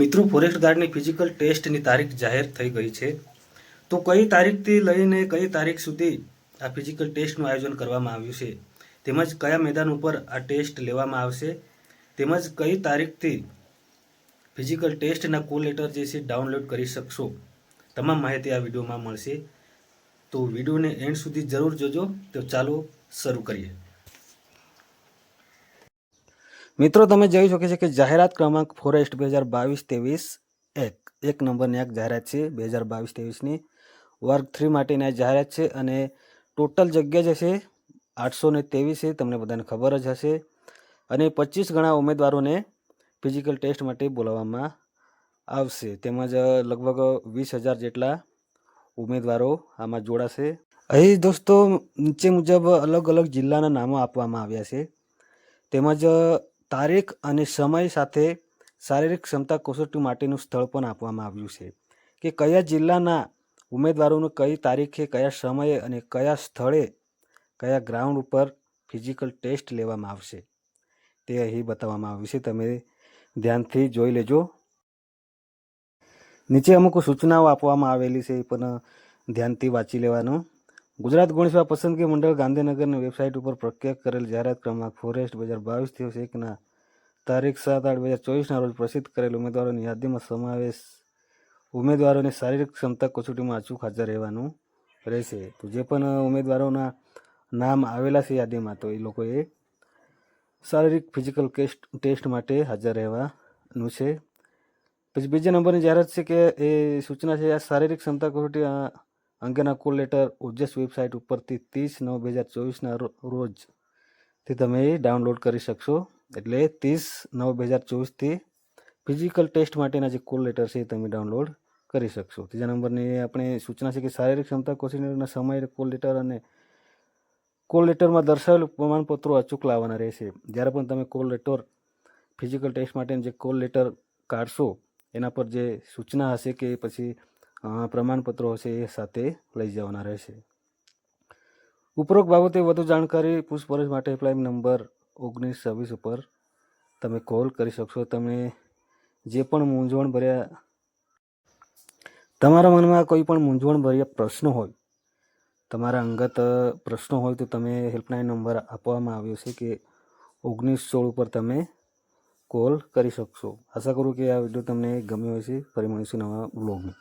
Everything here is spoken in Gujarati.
મિત્રો ફોરેસ્ટ ગાર્ડની ફિઝિકલ ટેસ્ટની તારીખ જાહેર થઈ ગઈ છે. તો કઈ તારીખથી લઈને કઈ તારીખ સુધી આ ફિઝિકલ ટેસ્ટનું આયોજન કરવામાં આવ્યું છે? તેમજ કયા મેદાન ઉપર આ ટેસ્ટ લેવામાં આવશે? તેમજ કઈ તારીખથી ફિઝિકલ ટેસ્ટના કોલ લેટર જે છે ડાઉનલોડ કરી શકશો? તમામ માહિતી આ વિડીયોમાં મળશે. તો વિડીયોને એન્ડ સુધી જરૂર જોજો. તો ચાલો શરૂ કરીએ. મિત્રો, તમે જોઈ શકો છો કે જાહેરાત ક્રમાંક ફોરેસ્ટ બે હજાર બાવીસ ત્રેવીસ એક. એક નંબરની એક જાહેરાત છે બે હજાર બાવીસ ત્રેવીસની. વર્ગ થ્રી માટેની આ જાહેરાત છે અને ટોટલ જગ્યા જે છે આઠસો ને ત્રેવીસ છે, તમને બધાને ખબર જ હશે. અને પચીસ ગણા ઉમેદવારોને ફિઝિકલ ટેસ્ટ માટે બોલાવવામાં આવશે. તેમજ લગભગ વીસ હજાર જેટલા ઉમેદવારો આમાં જોડાશે. અહીં દોસ્તો, નીચે મુજબ અલગ અલગ જિલ્લાના નામો આપવામાં આવ્યા છે. તેમજ તારીખ અને સમય સાથે શારીરિક ક્ષમતા કસોટી માટેનું સ્થળ પણ આપવામાં આવ્યું છે કે કયા જિલ્લાના ઉમેદવારોનું કઈ તારીખે, કયા સમયે અને કયા સ્થળે, કયા ગ્રાઉન્ડ ઉપર ફિઝિકલ ટેસ્ટ લેવામાં આવશે તે અહીં બતાવવામાં આવ્યું છે. તમે ધ્યાનથી જોઈ લેજો. નીચે અમુક સૂચનાઓ આપવામાં આવેલી છે, એ પણ ધ્યાનથી વાંચી લેવાનું. ગુજરાત ગુણસેવા પસંદગી મંડળ ગાંધીનગરની વેબસાઇટ ઉપર પ્રખ્યાત કરેલ જાહેરાત ક્રમાંક ફોરેસ્ટ બજાર બાવીસ દિવસ એકના તારીખ સાત આઠ બે હજાર ચોવીસના રોજ પ્રસિદ્ધ કરેલ ઉમેદવારોની યાદીમાં સમાવેશ ઉમેદવારોની શારીરિક ક્ષમતા કસોટીમાં અચૂક હાજર રહેવાનું રહેશે. તો જે પણ ઉમેદવારોના નામ આવેલા છે યાદીમાં, તો એ લોકોએ શારીરિક ફિઝિકલ કેસ્ટ, ટેસ્ટ માટે હાજર રહેવાનું છે. પછી બીજા નંબરની જાહેરાત છે કે એ સૂચના છે આ શારીરિક ક્ષમતા કસોટી અંગેના કુલ લેટર ઓજસ વેબસાઇટ ઉપરથી ત્રીસ નવ બે હજાર ચોવીસના રોજથી તમે ડાઉનલોડ કરી શકશો. એટલે ત્રીસ નવ બે હજાર ચોવીસથી ફિઝિકલ ટેસ્ટ માટેના જે કોલ લેટર છે એ તમે ડાઉનલોડ કરી શકશો. ત્રીજા નંબરની આપણે સૂચના છે કે શારીરિક ક્ષમતા કસોટીના સમય કોલ લેટર અને કોલ લેટરમાં દર્શાવેલ પ્રમાણપત્રો અચૂક લાવવાના રહેશે. જ્યારે પણ તમે કોલ લેટર ફિઝિકલ ટેસ્ટ માટેનું જે કોલ લેટર કાઢશો, એના પર જે સૂચના હશે કે પછી પ્રમાણપત્રો હશે એ સાથે લઈ જવાના રહેશે. ઉપરોક્ત બાબતે વધુ જાણકારી પૂછપરછ માટે હેલ્પલાઇન નંબર ઓગણીસ છવ્વીસ ઉપર તમે કોલ કરી શકશો, તમે જે પણ મૂંઝવણ ભર્યા તમારા મનમાં કોઈ પણ મૂંઝવણ ભર્યા પ્રશ્નો હોય, તમારા અંગત પ્રશ્નો હોય, તો તમે હેલ્પલાઇન નંબર આપવામાં આવ્યો છે કે ઓગણીસ સોળ ઉપર તમે કોલ કરી શકશો. આશા કરું કે આ વીડિયો તમને ગમ્યો હશે. ફરી મળીશું નવા બ્લોગમાં